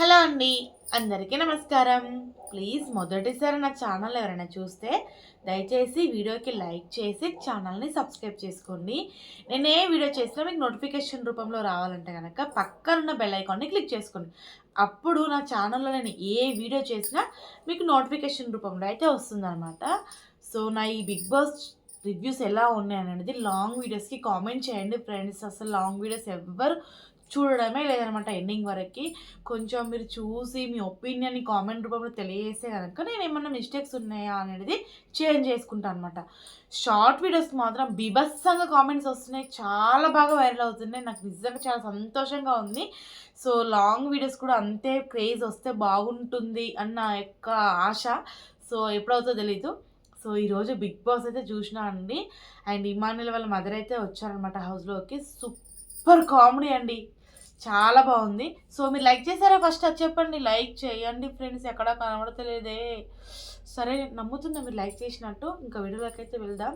Hello అండి అందరికీ నమస్కారం. ప్లీజ్ మొదటిసారి నా ఛానల్ ఎవరైనా చూస్తే దయచేసి వీడియోకి లైక్ చేసి ఛానల్ని సబ్స్క్రైబ్ చేసుకోండి. నేను ఏ వీడియో చేసినా మీకు నోటిఫికేషన్ రూపంలో రావాలంటే కనుక పక్కనున్న బెల్ ఐకాన్ని క్లిక్ చేసుకోండి. అప్పుడు నా ఛానల్లో నేను ఏ వీడియో చేసినా మీకు నోటిఫికేషన్ రూపంలో అయితే వస్తుందన్నమాట. సో నా ఈ బిగ్ బాస్ రివ్యూస్ ఎలా ఉన్నాయి అనేది లాంగ్ వీడియోస్కి కామెంట్ చేయండి ఫ్రెండ్స్. అసలు లాంగ్ వీడియోస్ ఎవ్వరు చూడడమే లేదనమాట ఎండింగ్ వరకు. కొంచెం మీరు చూసి మీ ఒపీనియన్ని కామెంట్ రూపంలో తెలియజేస్తే కనుక నేను ఏమన్నా మిస్టేక్స్ ఉన్నాయా అనేది చేంజ్ చేసుకుంటాను అనమాట. షార్ట్ వీడియోస్ మాత్రం బిభత్సంగా కామెంట్స్ వస్తున్నాయి. చాలా బాగా వైరల్ అవుతున్నాయి. నాకు నిజంగా చాలా సంతోషంగా ఉంది. సో లాంగ్ వీడియోస్ కూడా అంతే క్రేజ్ వస్తే బాగుంటుంది అన్న యొక్క ఆశ. సో ఎప్పుడవుతుందో తెలీదు. సో ఈరోజు బిగ్ బాస్ అయితే చూసినా అండి. అండ్ ఇమానుల వాళ్ళ మదర్ అయితే వచ్చారనమాట హౌస్లోకి. సూపర్ కామెడీ అండి. చాలా బాగుంది. సో మీరు లైక్ చేశారా ఫస్ట్? అది చెప్పండి. లైక్ చేయండి ఫ్రెండ్స్. ఎక్కడా కనబడతలేదే. సరే నమ్ముతుందా మీరు లైక్ చేసినట్టు? ఇంకా వీడియోలోకి అయితే వెళ్దాం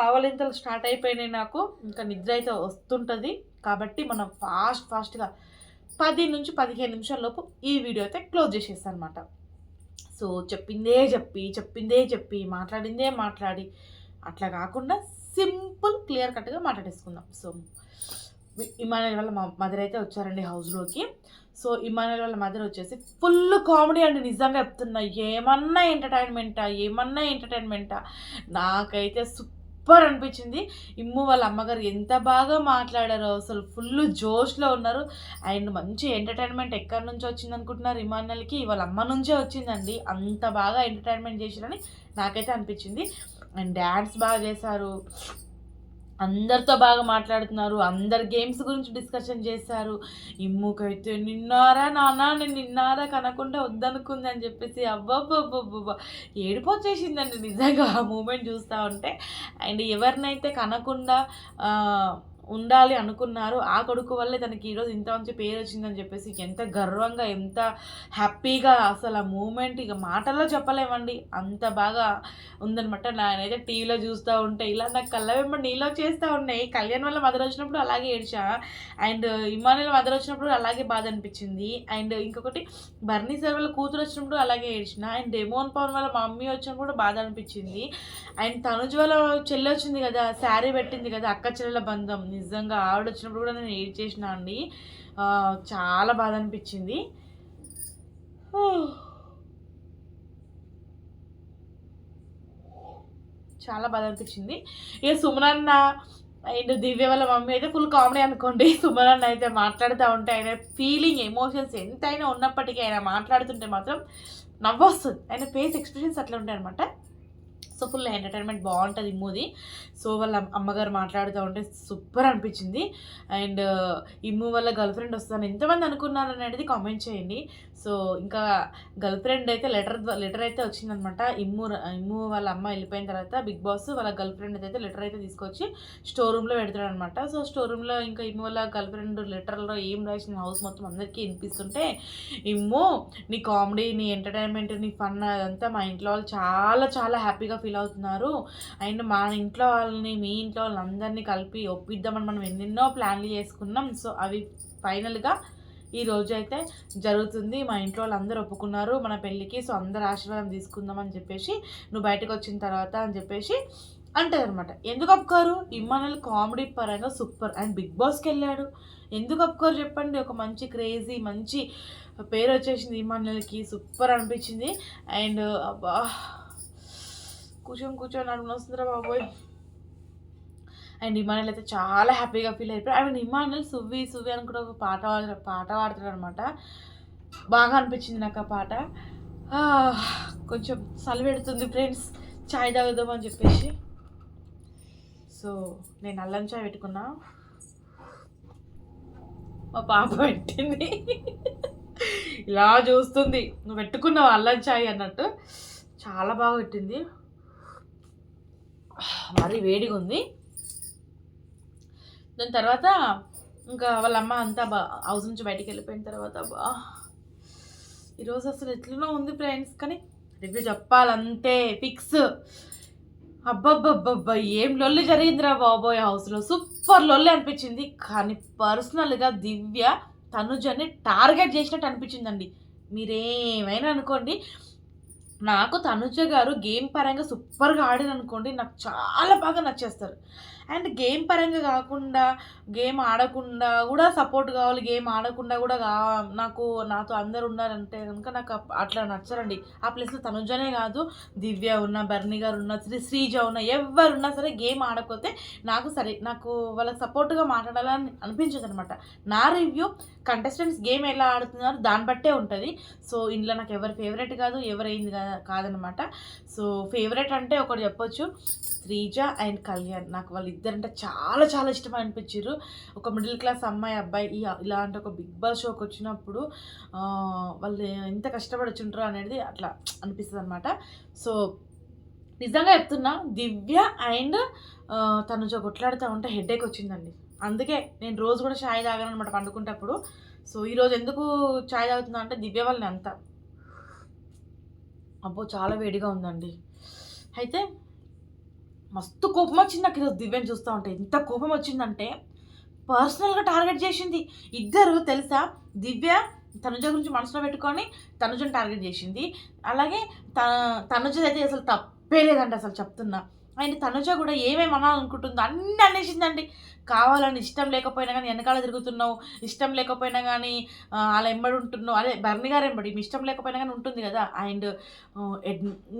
ఆవలింతలు స్టార్ట్ అయిపోయినాయి నాకు. ఇంకా నిద్ర అయితే వస్తుంటుంది. కాబట్టి మనం ఫాస్ట్ ఫాస్ట్గా పది నుంచి పదిహేను నిమిషాల లోపు ఈ వీడియో అయితే క్లోజ్ చేసేస్తాను అనమాట సో చెప్పిందే చెప్పి చెప్పిందే చెప్పి మాట్లాడిందే మాట్లాడి అట్లా కాకుండా సింపుల్ క్లియర్ కట్గా మాట్లాడేసుకుందాం. సో ఇమానుయల్ వాళ్ళ మదర్ అయితే వచ్చారండి హౌస్లోకి సో ఇమానుయల్ వాళ్ళ మదర్ వచ్చేసి ఫుల్ కామెడీ అండి నిజంగా చెప్తున్నా. ఏమన్నా ఎంటర్టైన్మెంటా ఏమన్నా ఎంటర్టైన్మెంటా? నాకైతే సూపర్ అనిపించింది. ఇమ్ము వాళ్ళ అమ్మగారు ఎంత బాగా మాట్లాడారో అసలు ఫుల్ జోష్లో ఉన్నారు. అండ్ మంచి ఎంటర్టైన్మెంట్ ఎక్కడి నుంచి వచ్చింది అనుకుంటున్నారు ఇమానుయల్కి వాళ్ళ అమ్మ నుంచే వచ్చిందండి. అంత బాగా ఎంటర్టైన్మెంట్ చేసిరని నాకైతే అనిపించింది. అండ్ డ్యాన్స్ బాగా చేశారు. అందరితో బాగా మాట్లాడుతున్నారు. అందరు గేమ్స్ గురించి డిస్కషన్ చేశారు. ఇమ్ముకైతే నిన్నారా నాన్న? నేను నిన్నారా? కనకుండా వద్దనుకుంది అని చెప్పేసి అబ్బబ్బబ్బబ్బబ్బా ఏడిపోచేసిందండి నిజంగా ఆ మూమెంట్ చూస్తూ ఉంటే. అండ్ ఎవరినైతే కనకుండా ఉండాలి అనుకున్నారు. ఆ కొడుకు వల్లే తనకి ఈరోజు ఇంత మంచి పేరు వచ్చిందని చెప్పేసి ఎంత గర్వంగా ఎంత హ్యాపీగా అసలు ఆ మూమెంట్ ఇక మాటల్లో చెప్పలేమండి. అంత బాగా ఉందనమాట నేనైతే టీవీలో చూస్తూ ఉంటే ఇలా నాకు కళ్ళ వెంబడి నీళ్ళు చేస్తూ ఉన్నాయి. కళ్యాణ్ వల్ల మదర్ వచ్చినప్పుడు అలాగే ఏడ్చా. అండ్ ఇమానుల మదర్ వచ్చినప్పుడు అలాగే బాధ అనిపించింది. అండ్ ఇంకొకటి బర్నీ సార్ వాళ్ళ కూతురు వచ్చినప్పుడు అలాగే ఏడ్చిన. అండ్ డెమోన్ పవన్ వాళ్ళ మమ్మీ వచ్చినప్పుడు కూడా బాధ అనిపించింది. అండ్ తనుజ్ వాళ్ళ చెల్లి వచ్చింది కదా శారీ పెట్టింది కదా అక్క చెల్లెల బంధం. నిజంగా ఆవిడ వచ్చినప్పుడు కూడా నేను ఏడ్ చేసిన అండి. చాలా బాధ అనిపించింది. చాలా బాధ అనిపించింది. ఇక సుమనన్న అండ్ దివ్య వాళ్ళ మమ్మీ అయితే ఫుల్ కామెడీ అనుకోండి. సుమనన్న అయితే మాట్లాడుతూ ఉంటే ఆయన ఫీలింగ్ ఎమోషన్స్ ఎంతైనా ఉన్నప్పటికీ ఆయన మాట్లాడుతుంటే మాత్రం నవ్వొస్తుంది. ఆయన ఫేస్ ఎక్స్ప్రెషన్స్ అట్లా ఉంటాయి అనమాట సో ఫుల్ ఎంటర్టైన్మెంట్ బాగుంటుంది మూవీ. సో వాళ్ళ అమ్మగారు మాట్లాడుతూ ఉంటే సూపర్ అనిపించింది. అండ్ ఇమ్ము వాళ్ళ గర్ల్ ఫ్రెండ్ వస్తాను ఎంతమంది అనుకున్నారు అనేది కామెంట్ చేయండి. సో ఇంకా గర్ల్ ఫ్రెండ్ అయితే లెటర్ లెటర్ అయితే వచ్చిందనమాట. ఇమ్ము ఇమ్ము వాళ్ళ అమ్మ వెళ్ళిపోయిన తర్వాత బిగ్ బాస్ వాళ్ళ గర్ల్ ఫ్రెండ్ అయితే లెటర్ అయితే తీసుకొచ్చి స్టోర్ రూమ్లో పెడతాడు అనమాట సో స్టోర్ రూమ్లో ఇంకా ఇమ్ము వాళ్ళ గర్ల్ ఫ్రెండ్ లెటర్లో ఏం రాసిన హౌస్ మొత్తం అందరికీ వినిపిస్తుంటే ఇమ్ము నీ కామెడీ నీ ఎంటర్టైన్మెంట్ నీ ఫన్ అదంతా మా ఇంట్లో వాళ్ళు చాలా చాలా హ్యాపీగా ఫీల్ అవుతున్నారు. అండ్ మా ఇంట్లో వాళ్ళని మీ ఇంట్లో వాళ్ళందరినీ కలిపి ఒప్పిద్దామని మనం ఎన్నెన్నో ప్లాన్లు చేసుకున్నాం. సో అవి ఫైనల్గా ఈ రోజు అయితే జరుగుతుంది. మా ఇంట్లో వాళ్ళందరూ ఒప్పుకున్నారు. మన పెళ్ళికి సో అందరు ఆశీర్వాదం తీసుకుందాం అని చెప్పేసి నువ్వు బయటకు వచ్చిన తర్వాత అని చెప్పేసి అంటారు అనమాట ఎందుకు ఒప్పుకోరు? ఇమ్మానుల్ కామెడీ పరంగా సూపర్. అండ్ బిగ్ బాస్కి వెళ్ళాడు. ఎందుకు ఒప్పుకోరు చెప్పండి? ఒక మంచి క్రేజీ మంచి పేరు వచ్చేసింది ఇమ్మానుల్కి. సూపర్ అనిపించింది. అండ్ అబ్బా కూర్చొని కూర్చొని నడుము బాబోయ్. అండ్ ఇమానుల్ అయితే చాలా హ్యాపీగా ఫీల్ అయిపోయారు అండ్ మీన్ ఇమానుల్ సువ్వి సువ్వి అని కూడా ఒక పాట పాట పాడుతాడు అనమాట బాగా అనిపించింది నాకు ఆ పాట. కొంచెం చలిపెడుతుంది ఫ్రెండ్స్ చాయ్ తాగుదామని చెప్పేసి. సో నేను అల్లం చాయ్ పెట్టుకున్నా. మా పాప పెట్టింది. ఇలా చూస్తుంది. నువ్వు పెట్టుకున్నావు అల్లం చాయ్? అన్నట్టు. చాలా బాగా పెట్టింది. మరీ వేడిగా ఉంది దాని తర్వాత ఇంకా వాళ్ళ అమ్మ అంతా బా హౌస్ నుంచి బయటికి వెళ్ళిపోయిన తర్వాత బా ఈరోజు అసలు ఎట్లనో ఉంది ఫ్రెండ్స్ కానీ రివ్యూ చెప్పాలంతే ఫిక్స్ అబ్బబ్బబ్బబ్బా ఏం లొల్లి జరిగిందిరా బాబోయ్ హౌస్లో సూపర్ లొల్లి అనిపించింది. కానీ పర్సనల్గా దివ్య తనుజని టార్గెట్ చేసినట్టు అనిపించిందండి. మీరేమైనా అనుకోండి నాకు తనుజ గారు గేమ్ పరంగా సూపర్గా ఆడిన అనుకోండి నాకు చాలా బాగా నచ్చేస్తారు. అండ్ గేమ్ పరంగా కాకుండా గేమ్ ఆడకుండా కూడా సపోర్ట్ కావాలి గేమ్ ఆడకుండా కూడా కా నాకు నాతో అందరు ఉన్నారంటే కనుక నాకు అట్లా నచ్చరండి. ఆ ప్లేస్లో తనుజనే కాదు దివ్య ఉన్న బర్ని గారు ఉన్న శ్రీ శ్రీజ ఉన్న ఎవరున్నా సరే గేమ్ ఆడకపోతే నాకు సరే నాకు వాళ్ళకి సపోర్ట్గా మాట్లాడాలని అనిపించదు అనమాట నా రివ్యూ కంటెస్టెంట్స్ గేమ్ ఎలా ఆడుతున్నారు దాన్ని బట్టే ఉంటుంది. సో ఇందులో నాకు ఎవరు ఫేవరెట్ కాదు ఎవరైంది కాదనమాట. సో ఫేవరెట్ అంటే ఒకటి చెప్పొచ్చు శ్రీజ అండ్ కళ్యాణ్. నాకు వాళ్ళిద్దరంటే చాలా చాలా ఇష్టం అనిపించారు ఒక మిడిల్ క్లాస్ అమ్మాయి అబ్బాయి ఇలాంటి ఒక బిగ్ బాస్ షోకి వచ్చినప్పుడు వాళ్ళు ఎంత కష్టపడి వచ్చింటారో అనేది అట్లా అనిపిస్తుంది అనమాట సో నిజంగా చెప్తున్నా దివ్య అండ్ తను కొట్లాడుతూ ఉంటే హెడేక్ వచ్చిందండి. అందుకే నేను రోజు కూడా ఛాయ్ తాగాను అనమాట పండుకుంటప్పుడు. సో ఈరోజు ఎందుకు ఛాయ్ తాగుతున్నా అంటే దివ్య వాళ్ళని అంత. అబ్బో చాలా వేడిగా ఉందండి. అయితే మస్తు కోపం వచ్చింది నాకు ఈరోజు దివ్యం చూస్తూ ఉంటే. ఎంత కోపం వచ్చిందంటే పర్సనల్గా టార్గెట్ చేసింది. ఇద్దరు తెలుసా? దివ్య తనుజ గురించి మనసులో పెట్టుకొని తనుజని టార్గెట్ చేసింది. అలాగే త తనుజ అయితే అసలు తప్పే లేదండి అసలు చెప్తున్నా. అండ్ తనుజ కూడా ఏమేమి అనాలనుకుంటుందో అన్నీ అనేసిందండి. కావాలని ఇష్టం లేకపోయినా కానీ వెనకాల తిరుగుతున్నావు ఇష్టం లేకపోయినా కానీ అలా ఎంబడి ఉంటున్నావు. అదే బర్ని గారు ఎంబడి మీ ఇష్టం లేకపోయినా కానీ ఉంటుంది కదా. అండ్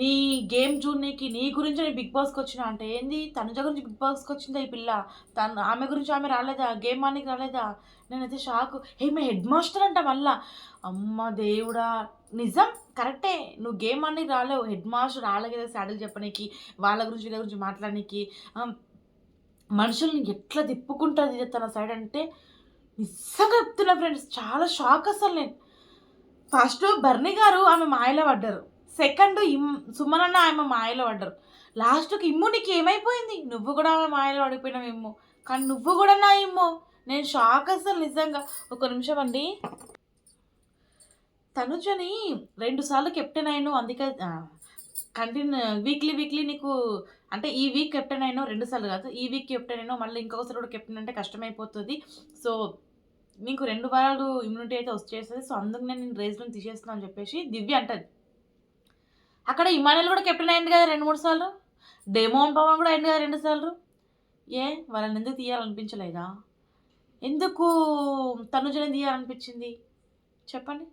నీ గేమ్ చూడనీకి నీ గురించి నేను బిగ్ బాస్కి వచ్చిన అంటే ఏంది? తనుజ గురించి బిగ్ బాస్కి వచ్చిందా ఈ పిల్ల? తను ఆమె గురించి ఆమె రాలేదా? గేమ్ ఆనికి రాలేదా? నేనైతే షాక్. ఏమే హెడ్ మాస్టర్ అంట మళ్ళా. అమ్మ దేవుడా నిజం? కరెక్టే. నువ్వు గేమ్ ఆనికి రాలేవు. హెడ్ మాస్టర్ రాలే కదా సాడలు చెప్పడానికి వాళ్ళ గురించి వీళ్ళ గురించి మాట్లాడడానికి మనుషుల్ని ఎట్లా తిప్పుకుంటుంది తన సైడ్ అంటే నిజంగా చెప్తున్నా ఫ్రెండ్స్ చాలా షాక్ అసలు నేను. ఫస్ట్ బర్ని గారు ఆమె మాయలో పడ్డారు. సెకండ్ ఇమ్ సుమనన్న ఆమె మాయలో పడ్డారు. లాస్ట్కి ఇమ్ము నీకు ఏమైపోయింది? నువ్వు కూడా ఆమె మాయలో పడిపోయినావు ఇమ్ము. కానీ నువ్వు కూడా నా ఇమ్ము. నేను షాక్ అసలు నిజంగా. ఒక నిమిషం అండి. తనుజని రెండు సార్లు కెప్టెన్ అయ్యాను. అందుకే కంటిన్యూ వీక్లీ వీక్లీ నీకు అంటే ఈ వీక్ కెప్టెన్ అయినా రెండు సార్లు కాదు ఈ వీక్ కెప్టెన్ అయినా మళ్ళీ ఇంకొకసారి కూడా కెప్టెన్ అంటే కష్టమైపోతుంది. సో నీకు రెండు వారాలు ఇమ్యూనిటీ అయితే వచ్చేస్తుంది. సో అందుకు నేను రేస్లో తీసేస్తున్నాను అని చెప్పేసి దివ్య అంటది. అక్కడ ఇమానుయల్ కూడా కెప్టెన్ అయింది కదా రెండు మూడు సార్లు? డెమోన్ పవన్ కూడా అయింది కదా రెండు సార్లు? ఏ వాళ్ళని ఎందుకు తీయాలనిపించలేదా? ఎందుకు తనుజని తీయాలనిపించింది? చెప్పండి.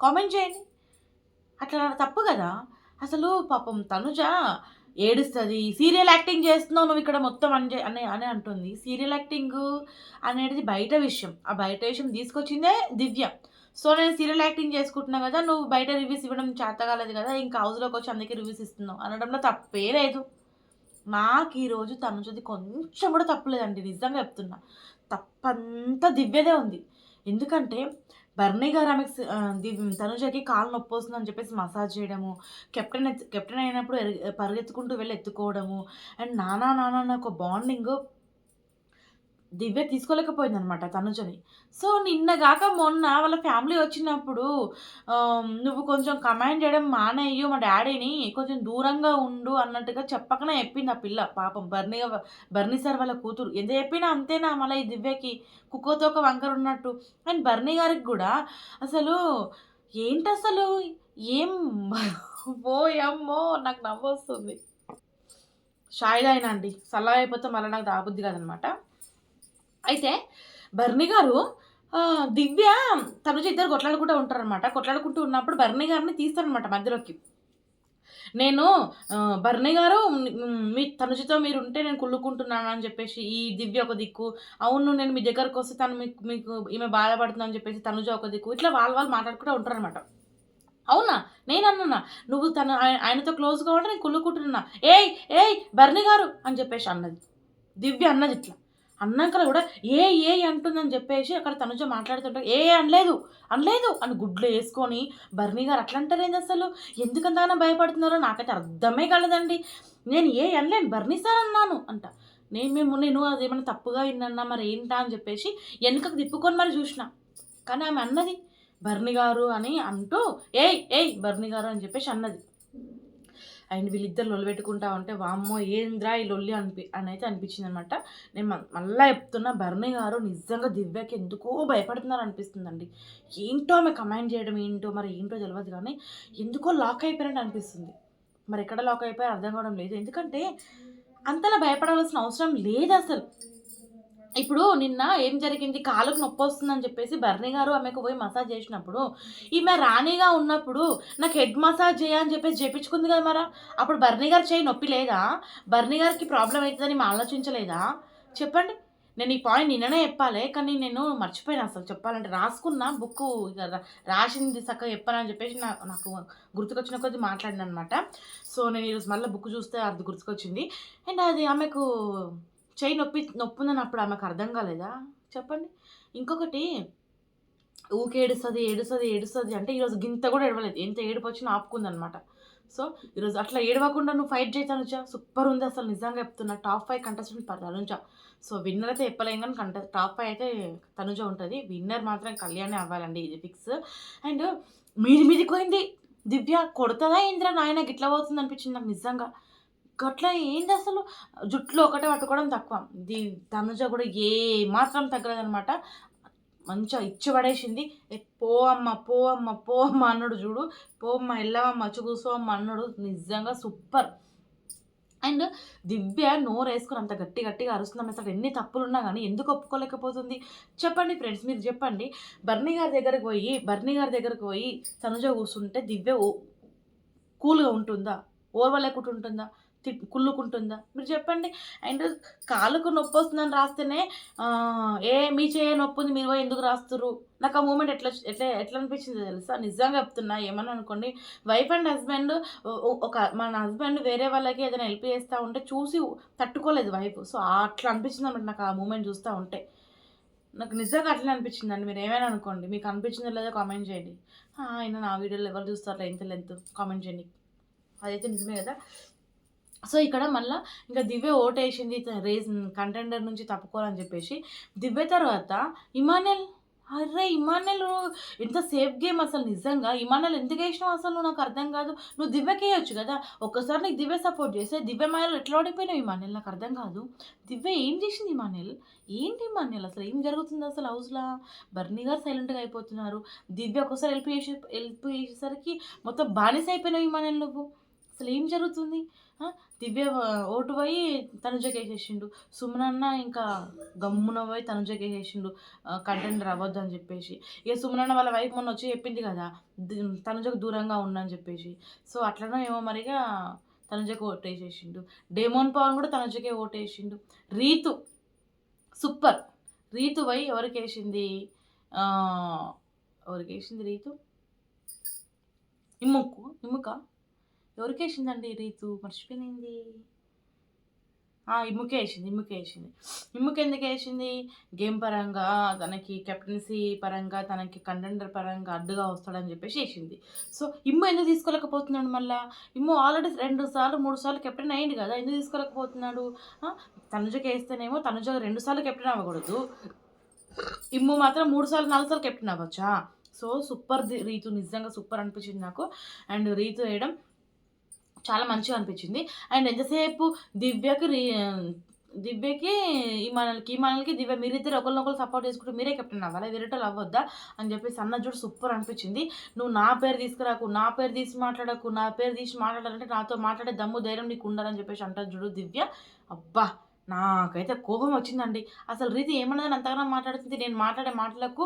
కామెంట్ చేయండి. అట్లా తప్పు కదా? అసలు పాపం తనుజ ఏడుస్తుంది. సీరియల్ యాక్టింగ్ చేస్తున్నావు నువ్వు ఇక్కడ మొత్తం అని అని అని అంటుంది. సీరియల్ యాక్టింగ్ అనేది బయట విషయం. ఆ బయట విషయం తీసుకొచ్చిందే దివ్య. సో నేను సీరియల్ యాక్టింగ్ చేసుకుంటున్నా కదా నువ్వు బయట రివ్యూస్ ఇవ్వడం చేతగాలేదు కదా ఇంకా హౌస్లోకి వచ్చి అందుకే రివ్యూస్ ఇస్తున్నావు. అనడంలో తప్పే లేదు. నాకు ఈరోజు తనుజది కొంచెం కూడా తప్పలేదండి నిజంగా చెప్తున్నా. తప్పంతా దివ్యదే ఉంది. ఎందుకంటే బర్నీ గారు ఆమెకు తనుజకి కాలు నొప్పి వస్తుందని చెప్పేసి మసాజ్ చేయడము కెప్టెన్ కెప్టెన్ అయినప్పుడు పరిగెత్తుకుంటూ వెళ్ళి ఎత్తుకోవడము అండ్ నానా నానా ఒక బాండింగ్ దివ్య తీసుకోలేకపోయింది అనమాట తనుజని. సో నిన్నగాక మొన్న వాళ్ళ ఫ్యామిలీ వచ్చినప్పుడు నువ్వు కొంచెం కమాండ్ చేయడం మానేయ్యు మా డాడీని కొంచెం దూరంగా ఉండు అన్నట్టుగా చెప్పకనే చెప్పింది ఆ పిల్ల. పాపం బర్నీ బర్నీ సార్ వాళ్ళ కూతురు. ఎంత చెప్పినా అంతేనా మళ్ళీ ఈ దివ్యకి? కుక్కతో ఒక వంకర ఉన్నట్టు. అండ్ బర్నీ గారికి కూడా అసలు ఏంటి అసలు ఏం ఓయమ్మో నాకు నవ్వు వస్తుంది అయినా అండి. సలహా అయిపోతే మళ్ళీ నాకు దాబుద్ది కదనమాట. అయితే బర్నీ గారు దివ్య తనుజ ఇద్దరు కొట్లాడుకుంటూ ఉంటారనమాట కొట్లాడుకుంటూ ఉన్నప్పుడు బర్ణి గారిని తీస్తారనమాట మధ్యలోకి. నేను ఆ, గారు మీ తనుజతో మీరు ఉంటే నేను కుళ్ళుకుంటున్నాను అని చెప్పేసి ఈ దివ్య ఒక దిక్కు అవును నేను మీ దగ్గరకు వస్తే తను మీకు మీకు ఈమె బాధపడుతుందని అని చెప్పేసి తనుజ ఒక దిక్కు ఇట్లా వాళ్ళు వాళ్ళు మాట్లాడుకుంటూ ఉంటారనమాట అవునా? నేను అన్నా నువ్వు తను ఆయనతో క్లోజ్గా ఉంటే నేను కుళ్ళుకుంటున్నా. ఏయ్ ఏయ్ బర్నీ గారు అని చెప్పేసి అన్నది. దివ్య అన్నది ఇట్లా. అన్నాకలు కూడా ఏ ఏ అంటుందని చెప్పేసి అక్కడ తనుజ మాట్లాడుతుంటారు ఏ అనలేదు అనలేదు అని గుడ్లు వేసుకొని బర్నీ గారు అట్లా అంటారేంది అసలు ఎందుకంతగానో భయపడుతున్నారో నాకైతే అర్థమే కాలేదండి. నేను ఏ అనలేను బర్నీ సార్ అన్నాను అంట. నేను మేము నేను అదేమన్నా తప్పుగా విన్నా మరి ఏంటా అని చెప్పేసి వెనుకకు తిప్పుకొని మరి చూసిన. కానీ ఆమె అన్నది బర్ని గారు అని అంటూ ఏయ్ ఏయ్ బర్ని గారు అని చెప్పేసి అన్నది. అండ్ వీళ్ళిద్దరు లొల్లి పెట్టుకుంటా ఉంటే వామ్మో ఏంద్రా ఈ లొల్లి అనిపి అని అయితే అనిపించింది అనమాట నేను మ- మళ్ళా చెప్తున్నా భరణి గారు నిజంగా దివ్యకి ఎందుకో భయపడుతున్నారు అనిపిస్తుందండి ఏంటో ఆమె కమాండ్ చేయడం ఏంటో మరి ఏంటో తెలియదు కానీ ఎందుకో లాక్ అయిపోయినట్టు అనిపిస్తుంది. మరి ఎక్కడ లాక్ అయిపోయారు అర్థం కావడం లేదు. ఎందుకంటే అంతలా భయపడవలసిన అవసరం లేదు అసలు. ఇప్పుడు నిన్న ఏం జరిగింది? కాలుకు నొప్పి వస్తుందని చెప్పేసి బర్నీ గారు ఆమెకు పోయి మసాజ్ చేసినప్పుడు ఈమె రాణిగా ఉన్నప్పుడు నాకు హెడ్ మసాజ్ చేయని చెప్పేసి చేపించుకుంది కదా మరా. అప్పుడు బర్నీ గారు చేయి నొప్పి లేదా? బర్నీ గారికి ప్రాబ్లం అవుతుందని మా ఆలోచించలేదా? చెప్పండి. నేను ఈ పాయింట్ నిన్ననే చెప్పాలి కానీ నేను మర్చిపోయినా అసలు చెప్పాలంటే. రాసుకున్న బుక్ రాసింది చక్కగా చెప్పానని చెప్పేసి నాకు నాకు గుర్తుకొచ్చిన కొద్ది మాట్లాడిన అనమాట సో నేను ఈరోజు మళ్ళీ బుక్ చూస్తే అది గుర్తుకొచ్చింది. అండ్ అది ఆమెకు చేయి నొప్పి నొప్పి ఉందని అప్పుడు ఆమెకు అర్థం కాలేదా? చెప్పండి. ఇంకొకటి ఊకే ఏడుస్తుంది ఏడుస్తుంది ఏడుస్తుంది అంటే ఈరోజు గింత కూడా ఏడవలేదు. ఎంత ఏడుపు వచ్చినా ఆపుకుందనమాట. సో ఈరోజు అట్లా ఏడవకుండా నువ్వు ఫైట్ చేస్తాను చా సూపర్ ఉంది అసలు నిజంగా చెప్తున్నా. Top five contestant per Tanuja. So winner అయితే చెప్పలేం కానీ కంట టాప్ ఫైవ్ అయితే తనుజ ఉంటుంది. విన్నర్ మాత్రం కళ్యాణే అవ్వాలండి ఇది ఫిక్స్. అండ్ మీది మీది పోయింది. దివ్య కొడుతుందా ఇంద్ర నాయన? గిట్లా పోతుంది అనిపించింది నాకు నిజంగా. గట్లా ఏంది అసలు? జుట్టులో ఒకటే పట్టుకోవడం తక్కువ. ది తనుజ కూడా ఏ మాత్రం తగ్గలేదనమాట మంచిగా ఇచ్చి పడేసింది. ఏ పో అమ్మ పో అమ్మ పో అమ్మ అన్నాడు చూడు. పో అమ్మ వెళ్ళవమ్మ చూసో అమ్మ అన్నాడు. నిజంగా సూపర్. అండ్ దివ్య నోరు వేసుకుని అంత గట్టి గట్టిగా అరుస్తున్నాం అసలు ఎన్ని తప్పులు ఉన్నా కానీ ఎందుకు ఒప్పుకోలేకపోతుంది? చెప్పండి ఫ్రెండ్స్ మీరు చెప్పండి. బర్నీ గారి దగ్గరకు పోయి బర్నీ గారి దగ్గరకు పోయి తనుజ కూర్చుంటే దివ్య ఓ- కూల్గా ఉంటుందా? ఓర్వలేకుండా ఉంటుందా కుళ్ళుకుంటుందా? మీరు చెప్పండి. అండ్ కాలుకు నొప్పి వస్తుందని రాస్తేనే ఏ మీ చేయ నొప్పి ఉంది మీరు ఎందుకు రాస్తున్నారు నాకు ఆ మూమెంట్ ఎట్లా ఎట్లా ఎట్లా అనిపించింది తెలుసా? నిజంగా చెప్తున్నా ఏమన్నా అనుకోండి. వైఫ్ అండ్ హస్బెండ్ ఒక మన హస్బెండ్ వేరే వాళ్ళకి ఏదైనా హెల్ప్ చేస్తూ ఉంటే చూసి తట్టుకోలేదు వైఫ్. సో అట్లా అనిపించింది అనమాట నాకు ఆ మూమెంట్ చూస్తూ ఉంటే. నాకు నిజంగా అట్లనే అనిపించింది అండి మీరు ఏమైనా అనుకోండి. మీకు అనిపించిందో లేదో కామెంట్ చేయండి. ఆయన నా వీడియోలో ఎవరు చూస్తారు లెంత్ లెంత్ కామెంట్ చేయండి. అదైతే నిజమే కదా? సో ఇక్కడ మళ్ళీ ఇంకా దివ్య ఓటేసింది రేస్ కంటెండర్ నుంచి తప్పుకోవాలని చెప్పేసి. దివ్య తర్వాత ఇమానెల్ అరే ఇమానెల్ ఎంత సేఫ్ గేమ్ అసలు నిజంగా. ఇమానెల్ ఎందుకు వేసినావు అసలు? నాకు అర్థం కాదు. నువ్వు దివ్యకి కదా. ఒక్కసారి నీకు దివ్య సపోర్ట్ చేస్తే దివ్య మాయలు ఎట్లా ఓడిపోయినావు ఇమానెల్? నాకు అర్థం కాదు. దివ్య ఏం చేసింది ఇమానెల్? ఏంటి ఇమానెల్? అసలు ఏం జరుగుతుంది అసలు హౌస్లో? బర్నీ గారు సైలెంట్గా అయిపోతున్నారు. దివ్య ఒకసారి హెల్ప్ చేసే హెల్ప్ చేసేసరికి మొత్తం బానిస అయిపోయినావు ఇమానెల్ నువ్వు. అసలు ఏం జరుగుతుంది? దివ్య ఓటు పోయి తనుజకేసేసిండు సుమనన్న ఇంకా గమ్మున పోయి తనుజకేసేసిండు కంటెంట్ కంటెండర్ అని చెప్పేసి. ఇక సుమనన్న వాళ్ళ వైఫ్ మొన్న వచ్చి చెప్పింది కదా తనుజకు దూరంగా ఉందని చెప్పేసి. సో అట్లనో ఏమో మరిగా తనుజకు ఓటు వేసేసిండు. డేమోన్ పవన్ కూడా తనుజకే ఓటు వేసిండు. రీతు సూపర్. రీతు పోయి ఎవరికి వేసింది? ఎవరికి వేసింది రీతు? ఇమ్ముకు ఇమ్ముక ఎవరికేసిందండి రీతు? మర్చిపోయింది. ఇమ్ముకే వేసింది ఇమ్ముకే వేసింది ఇమ్ముకి ఎందుకు వేసింది గేమ్ పరంగా తనకి కెప్టెన్సీ పరంగా తనకి కంటెండర్ పరంగా అడ్డుగా వస్తాడని చెప్పేసి వేసింది. సో ఇమ్ము ఎందుకు తీసుకోలేకపోతున్నాడు మళ్ళా? ఇమ్ము ఆల్రెడీ రెండు సార్లు మూడు సార్లు కెప్టెన్ అయ్యింది కదా ఎందుకు తీసుకోలేకపోతున్నాడు? తనుజకి వేస్తేనేమో తనుజ రెండు సార్లు కెప్టెన్ అవ్వకూడదు. ఇమ్ము మాత్రం మూడు సార్లు నాలుగు సార్లు కెప్టెన్ అవ్వచ్చా? సో సూపర్ ది- రీతు నిజంగా సూపర్ అనిపించింది నాకు. అండ్ రీతు వేయడం చాలా మంచిగా అనిపించింది. అండ్ ఎంతసేపు దివ్యకి రీ దివ్యకి ఇమానల్కి ఇమానల్కి దివ్య మీరిద్దరు ఒకరినొకరు సపోర్ట్ చేసుకుంటూ మీరే కెప్టెన్ అవ్వాలి? వేరేటోళ్ళు అవ్వద్దా? అని చెప్పేసి అన్న చూడు సూపర్ అనిపించింది. నువ్వు నా పేరు తీసుకురాకు నా పేరు తీసి మాట్లాడకు నా పేరు తీసి మాట్లాడాలంటే నాతో మాట్లాడే దమ్ము ధైర్యం నీకు ఉండాలని చెప్పేసి అంటారు చూడు దివ్య. అబ్బా! నాకైతే కోపం వచ్చిందండి. అసలు రీతి ఏమన్నదని అంతగానో మాట్లాడుతుంది. నేను మాట్లాడే మాటలకు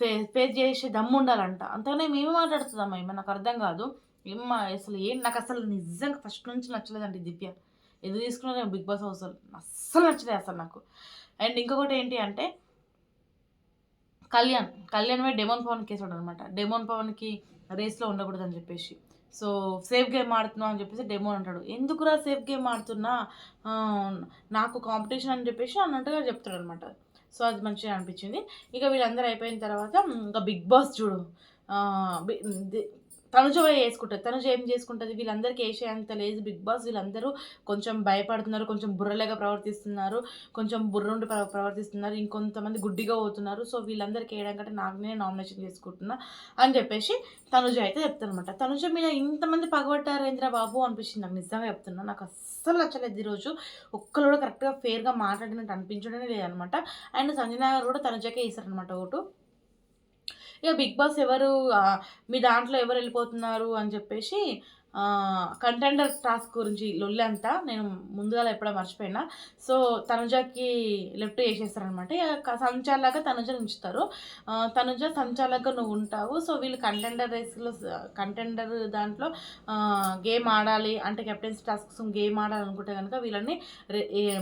ఫే ఫేస్ చేసే దమ్ము ఉండాలంట. అంతగానే మేమే మాట్లాడుతుందమ్మా ఏమైనా నాకు అర్థం కాదు. ఏమ్మా అసలు ఏం నాకు అసలు నిజంగా ఫస్ట్ నుంచి నచ్చలేదండి దివ్య. ఎందుకు తీసుకున్నారో బిగ్ బాస్ హౌస్ అస్సలు నచ్చలేదు అసలు నాకు. అండ్ ఇంకొకటి ఏంటి అంటే కళ్యాణ్. కళ్యాణ్ మీద డెమోన్ పవన్ వేసాడు అనమాట డెమోన్ పవన్కి రేస్లో ఉండకూడదు అని చెప్పేసి. సో సేఫ్ గేమ్ ఆడుతున్నావు అని చెప్పేసి డెమోన్ అంటాడు. ఎందుకురా సేఫ్ గేమ్ ఆడుతున్నా? నాకు కాంపిటీషన్ అని చెప్పేసి అన్నట్టుగా చెప్తాడు అనమాట సో అది మంచిగా అనిపించింది. ఇక వీళ్ళందరూ అయిపోయిన తర్వాత ఇంకా బిగ్ బాస్ చూడు. తనుజ వేసుకుంటారు వేసుకుంటుంది తనుజ ఏం చేసుకుంటుంది? వీళ్ళందరికీ వేసే అంత లేదు బిగ్ బాస్ వీళ్ళందరూ కొంచెం భయపడుతున్నారు. కొంచెం బుర్రలేగా ప్రవర్తిస్తున్నారు. కొంచెం బుర్రుండి ప్రవర్తిస్తున్నారు. ఇంకొంతమంది గుడ్డిగా పోతున్నారు. సో వీళ్ళందరికీ వేయడం కంటే నాకు నేను నామినేషన్ చేసుకుంటున్నా అని చెప్పేసి తనుజ అయితే చెప్తానమాట తనుజ మీద ఇంతమంది పగబట్టారు బాబు అనిపించింది. నాకు నిజంగా చెప్తున్నా. నాకు అస్సలు నచ్చలేదు ఈరోజు ఒక్కరు కూడా కరెక్ట్గా ఫేర్గా మాట్లాడినట్టు అనిపించడమే లేదనమాట అండ్ సంజయ్ గారు కూడా తనుజకే ఇస్తారనమాట ఓటు. ఇక బిగ్ బాస్ ఎవరు మీ దాంట్లో ఎవరు వెళ్ళిపోతున్నారు అని చెప్పేసి కంటెండర్ టాస్క్ గురించి లొల్లంతా నేను ముందుగా ఎప్పుడో మర్చిపోయినా. సో తనుజకి లెఫ్ట్ చేసేస్తారనమాట ఇక సంచాలాగా తనుజ ఉంచుతారు తనుజ సంచాలాగా నువ్వు ఉంటావు. సో వీళ్ళు కంటెండర్ రేస్లో కంటెండర్ దాంట్లో గేమ్ ఆడాలి అంటే కెప్టెన్స్ టాస్క్స్ గేమ్ ఆడాలనుకుంటే కనుక వీళ్ళని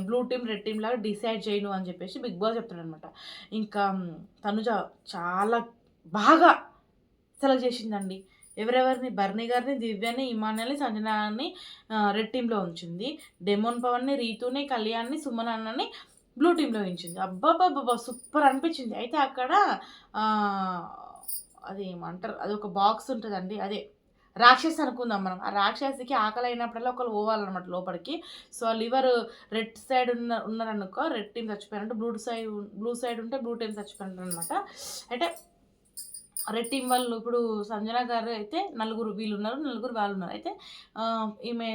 బ్లూ టీమ్ రెడ్ టీమ్ లాగా డిసైడ్ చేయను అని చెప్పేసి బిగ్ బాస్ చెప్తాడు అనమాట ఇంకా తనుజ చాలా బాగా సెలెక్ట్ చేసిందండి. ఎవరెవరిని? బర్నీ గారిని దివ్యని ఇమానని సంజనాన్ని రెడ్ టీంలో ఉంచింది. డెమోన్ పవన్ని రీతుని కళ్యాణ్ని సుమన్ అన్నని బ్లూ టీంలో ఉంచింది. అబ్బాబ్బాబ్బా సూపర్ అనిపించింది. అయితే అక్కడ అది ఏమంటారు అది ఒక బాక్స్ ఉంటుందండి. అదే రాక్షసి అనుకుందాం మనం. ఆ రాక్షసికి ఆకలి అయినప్పుడల్లా ఒకరు పోవాలన్నమాట లోపలికి. సో ఆ లివర్ రెడ్ సైడ్ ఉన్న ఉన్నారనుకో రెడ్ టీం చచ్చిపోయారంటే బ్లూ సైడ్ బ్లూ సైడ్ ఉంటే బ్లూ టీం చచ్చిపోయారు అనమాట అంటే రెడ్ టీం వాళ్ళు ఇప్పుడు సంజన గారు అయితే నలుగురు వీళ్ళు ఉన్నారు నలుగురు వాళ్ళు ఉన్నారు అయితే ఈమె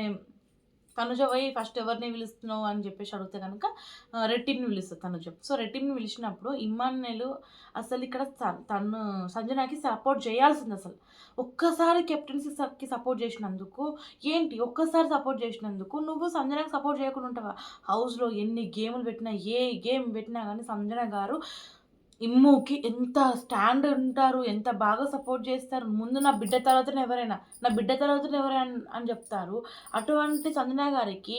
తనుజ పోయి ఫస్ట్ ఎవరిని పిలుస్తున్నావు అని చెప్పేసి అడిగితే కనుక ఆ, రెడ్ టీంని పిలుస్తుంది తనుజ. సో రెడ్ పిలిచినప్పుడు ఇమ్మాన్యులు అసలు ఇక్కడ త- తను సంజనాకి సపోర్ట్ చేయాల్సింది అసలు. ఒక్కసారి కెప్టెన్సీకి సపోర్ట్ చేసినందుకు ఏంటి ఒక్కసారి సపోర్ట్ చేసినందుకు నువ్వు సంజనాకి సపోర్ట్ చేయకుండా ఉంటావా? హౌస్లో ఎన్ని గేములు పెట్టినా ఏ గేమ్ పెట్టినా కానీ సంజన గారు ఇమ్ముకి ఎంత స్టాండ్ ఉంటారు ఎంత బాగా సపోర్ట్ చేస్తారు. ముందు నా బిడ్డ తర్వాతనే ఎవరైనా నా బిడ్డ తర్వాతనే ఎవరైనా అని చెప్తారు. అటువంటి సంజన గారికి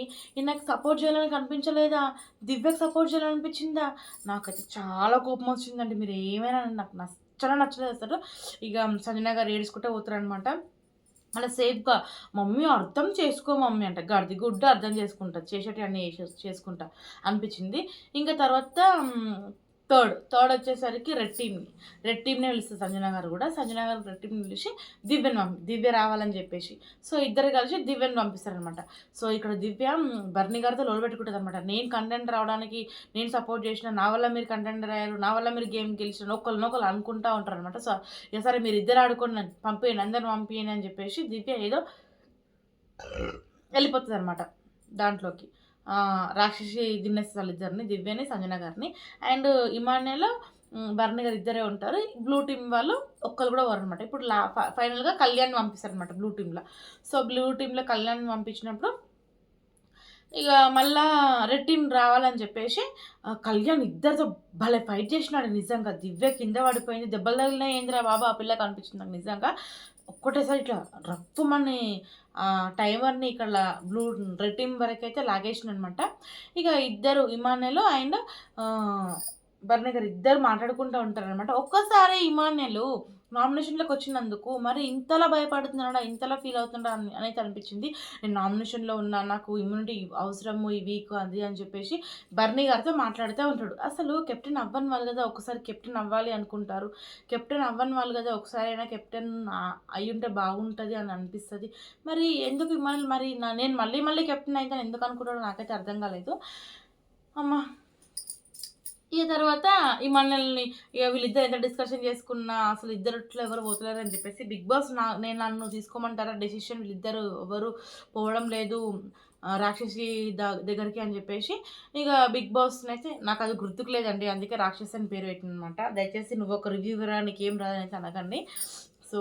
నాకు సపోర్ట్ చేయాలని కనిపించలేదా? దివ్యకు సపోర్ట్ చేయాలని అనిపించిందా నాకైతే చాలా కోపం వచ్చిందండి. మీరు ఏమైనా నాకు నచ్చనే నచ్చలేదు అసలు ఇక సంజన గారు ఏడుచుకుంటే పోతారనమాట అలా సేఫ్గా మమ్మీ అర్థం చేసుకో మమ్మీ అంట. గడిది గుడ్డ అర్థం చేసుకుంటా చేసేటి అన్నీ చేసుకుంటా అనిపించింది. ఇంకా తర్వాత థర్డ్ థర్డ్ వచ్చేసరికి రెడ్ టీమ్ని. రెడ్ టీమ్నే పిలుస్తారు సంజన గారు కూడా. సంజన గారు రెడ్ టీమ్ని పిలిచి దివ్యను పంపి దివ్య రావాలని చెప్పేసి. సో ఇద్దరు కలిసి దివ్యను పంపిస్తారనమాట సో ఇక్కడ దివ్య బర్ని గారితో లోలు పెట్టుకుంటుంది అనమాట నేను కంటెంట్ రావడానికి నేను సపోర్ట్ చేసిన నా వల్ల మీరు కంటెండర్ అయ్యారు నా వల్ల మీరు గేమ్ గెలిచిన ఒకళ్ళు ఒకళ్ళు అనుకుంటా ఉంటారు అనమాట సో సరే మీరు ఇద్దరు ఆడుకోండి పంపేయండి అందరిని పంపించండి అని చెప్పేసి దివ్య ఏదో వెళ్ళిపోతుంది అనమాట దాంట్లోకి. రాక్షసి దినేష్ వాళ్ళిద్దరిని దివ్యని సంజన గారిని. అండ్ ఇమాన్యలో భరణి గారు ఇద్దరే ఉంటారు. బ్లూ టీమ్ వాళ్ళు ఒక్కరు కూడా వరు అనమాట. ఇప్పుడు లా ఫ- ఫైనల్గా కళ్యాణ్ పంపిస్తారు అనమాట బ్లూ టీంలో సో బ్లూ టీంలో కళ్యాణ్ పంపించినప్పుడు ఇక మళ్ళా రెడ్ టీం రావాలని చెప్పేసి కళ్యాణ్ ఇద్దరితో భలే ఫైట్ చేసినాడు నిజంగా. దివ్య కింద పడిపోయింది. దెబ్బలు తగిలినా ఏందిరా బాబా ఆ పిల్లకి అనిపించింది నాకు నిజంగా. ఒక్కటేసారి ఇట్లా రప్పుమని టైమర్ని ఇక్కడ బ్లూ రెడ్ టీమ్ వరకు అయితే లాగేసిన అనమాట ఇక ఇద్దరు ఇమానేలు అండ్ బర్నగర్ ఇద్దరు మాట్లాడుకుంటూ ఉంటారు అనమాట ఒక్కసారి ఇమానేలు నామినేషన్లోకి వచ్చినందుకు మరి ఇంతలా భయపడుతున్నాడా ఇంతలా ఫీల్ అవుతున్నాడా అని అనేది అనిపించింది. నేను నామినేషన్లో ఉన్నా నాకు ఇమ్యూనిటీ అవసరము ఈ వీక్ అది అని చెప్పేసి బర్నీ గారితో మాట్లాడుతూ ఉంటాడు. అసలు కెప్టెన్ అవ్వని వాళ్ళు కదా ఒకసారి కెప్టెన్ అవ్వాలి అనుకుంటారు. కెప్టెన్ అవ్వని వాళ్ళు కదా ఒకసారి అయినా కెప్టెన్ అయి ఉంటే బాగుంటుంది అని అనిపిస్తుంది. మరి ఎందుకు మళ్ళీ మరి నేను మళ్ళీ మళ్ళీ కెప్టెన్ అయితే ఎందుకు అనుకుంటాడో నాకైతే అర్థం కాలేదు. అమ్మ ఇక తర్వాత ఈ మనల్ని ఇక వీళ్ళిద్దరు ఎంత డిస్కషన్ చేసుకున్నా అసలు ఇద్దరుట్లో ఎవరు పోతలేరు అని చెప్పేసి బిగ్ బాస్ నా నేను నన్ను తీసుకోమంటారా డెసిషన్ వీళ్ళిద్దరు ఎవరు పోవడం లేదు రాక్షసి ద- దగ్గరికి అని చెప్పేసి ఇక బిగ్ బాస్ అయితే నాకు అది గుర్తుకు లేదండి అందుకే రాక్షసి అని పేరు పెట్టినమాట దయచేసి నువ్వు ఒక రివ్యూ నీకు ఏం రాదని అనకండి. సో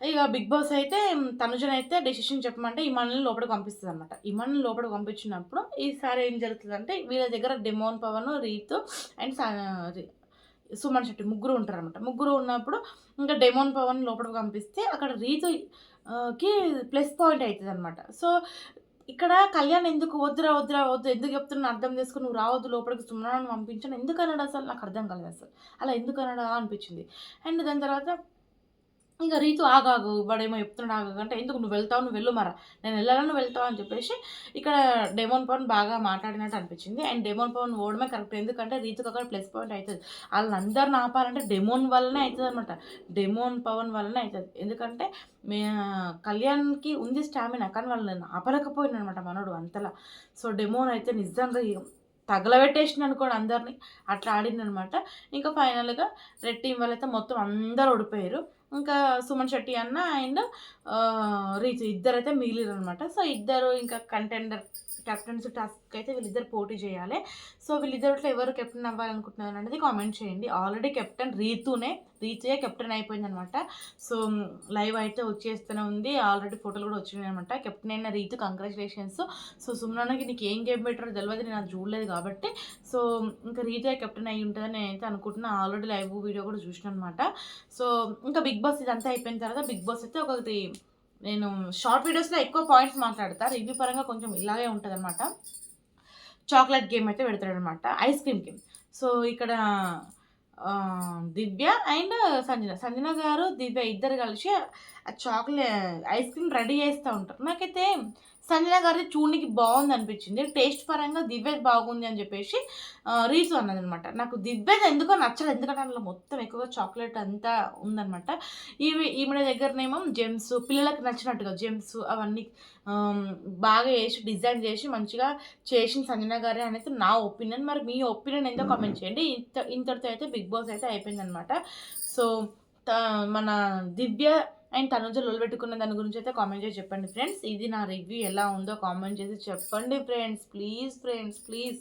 ఇక బిగ్ బాస్ అయితే తనుజన్ అయితే డెసిషన్ చెప్పమంటే ఇమాన్ని లోపలికి పంపిస్తుంది అనమాట ఇమాన్ని లోపలికి పంపించినప్పుడు ఈసారి ఏం జరుగుతుందంటే వీళ్ళ దగ్గర డెమోన్ పవన్ రీతు అండ్ సుమన్ శెట్టి ముగ్గురు ఉంటారు అనమాట ముగ్గురు ఉన్నప్పుడు ఇంకా డెమోన్ పవన్ లోపలికి పంపిస్తే అక్కడ రీతు కి ప్లస్ పాయింట్ అవుతుంది అనమాట సో ఇక్కడ కళ్యాణ్ ఎందుకు వద్దురా వద్దురా వద్దు ఎందుకు చెప్తున్నా అర్థం చేసుకుని నువ్వు రావద్దు లోపలికి సుమనాన్ని పంపించాను ఎందుకు అన్నాడు అసలు? నాకు అర్థం కాలేదు అసలు. అలా ఎందుకు అన్నాడా అనిపించింది. అండ్ దాని తర్వాత ఇక రీతు ఆగాగు వాడేమో చెప్తున్నాడు ఆగాగు అంటే ఎందుకు నువ్వు వెళ్తావు నువ్వు వెళ్ళు మరా. నేను వెళ్ళాలని నువ్వు వెళ్తావు అని చెప్పేసి ఇక్కడ డెమోన్ పవన్ బాగా మాట్లాడినట్టు అనిపించింది. అండ్ డెమోన్ పవన్ ఓడమే కరెక్ట్ ఎందుకంటే రీతుకు అక్కడ ప్లస్ పాయింట్ అవుతుంది. వాళ్ళందరిని ఆపాలంటే డెమోన్ వల్లనే అవుతుంది అనమాట డెమోన్ పవన్ వల్లనే అవుతుంది. ఎందుకంటే మే కళ్యాణ్కి ఉంది స్టామినా కానీ వాళ్ళని ఆపలేకపోయింది అనమాట మనోడు అంతలా. సో డెమోన్ అయితే నిజంగా తగలబెట్టేసింది అనుకోండి అందరినీ. అట్లా ఆడిందనమాట ఇంకా ఫైనల్గా రెడ్ టీం వాళ్ళైతే మొత్తం అందరు ఓడిపోయారు. ఇంకా సుమన్ శెట్టి అన్న అండ్ రీచ్ ఇద్దరు అయితే మిగిలిరు అనమాట సో ఇద్దరు ఇంకా కంటెండర్ కెప్టెన్సీ టాస్క్ అయితే వీళ్ళిద్దరు పోటీ చేయాలి. సో వీళ్ళిద్దరిలో ఎవరు కెప్టెన్ అవ్వాలనుకుంటున్నారు అనేది కామెంట్ చేయండి. ఆల్రెడీ కెప్టెన్ రీతునే రీతే కెప్టెన్ అయిపోయింది అనమాట సో లైవ్ అయితే వచ్చేస్తూనే ఉంది. ఆల్రెడీ ఫోటోలు కూడా వచ్చినాయి అనమాట కెప్టెన్ అయిన రీతు కంగ్రాచులేషన్స్ సో సుమనాకి నీకు ఏం గేమ్ పెట్టారో తెలియదు నేను అది చూడలేదు కాబట్టి. సో ఇంకా రీతే కెప్టెన్ అయి ఉంటుందని నేనైతే అనుకుంటున్నా. ఆల్రెడీ లైవ్ వీడియో కూడా చూసిన అనమాట సో ఇంకా బిగ్ బాస్ ఇదంతా అయిపోయిన తర్వాత బిగ్ బాస్ అయితే ఒకటి నేను షార్ట్ వీడియోస్లో ఎక్కువ పాయింట్స్ మాట్లాడతా. రివ్యూ పరంగా కొంచెం ఇలాగే ఉంటుంది అనమాట చాక్లెట్ గేమ్ అయితే పెడతాడనమాట ఐస్ క్రీమ్ గేమ్ సో ఇక్కడ దివ్య అండ్ సంజన. సంజన గారు దివ్య ఇద్దరు కలిసి ఆ చాక్లెట్ ఐస్ క్రీమ్ రెడీ చేస్తూ ఉంటారు. నాకైతే సంజన గారిది చూడడానికి బాగుంది అనిపించింది టేస్ట్ పరంగా దివ్యది బాగుంది అని చెప్పేసి రీజన్ అన్నది అనమాట నాకు దివ్యది ఎందుకో నచ్చలేదు. ఎందుకంటే అందులో మొత్తం ఎక్కువగా చాక్లెట్ అంతా ఉందన్నమాట ఈమె ఈమె దగ్గరనేమో జెమ్స్ పిల్లలకు నచ్చినట్టుగా జెమ్స్ అవన్నీ బాగా వేసి డిజైన్ చేసి మంచిగా చేసిన సంజన గారే అనేది నా ఒపీనియన్ మరి మీ ఒపీనియన్ ఎంతో కామెంట్ చేయండి. ఇంత ఇంతటితో అయితే బిగ్ బాస్ అయితే అయిపోయిందనమాట. సో త- మన దివ్య అండ్ తనుజ పెట్టుకున్న దాని గురించి అయితే కామెంట్ చేసి చెప్పండి ఫ్రెండ్స్ ఇది నా రివ్యూ ఎలా ఉందో కామెంట్ చేసి చెప్పండి ఫ్రెండ్స్ ప్లీజ్ ఫ్రెండ్స్ ప్లీజ్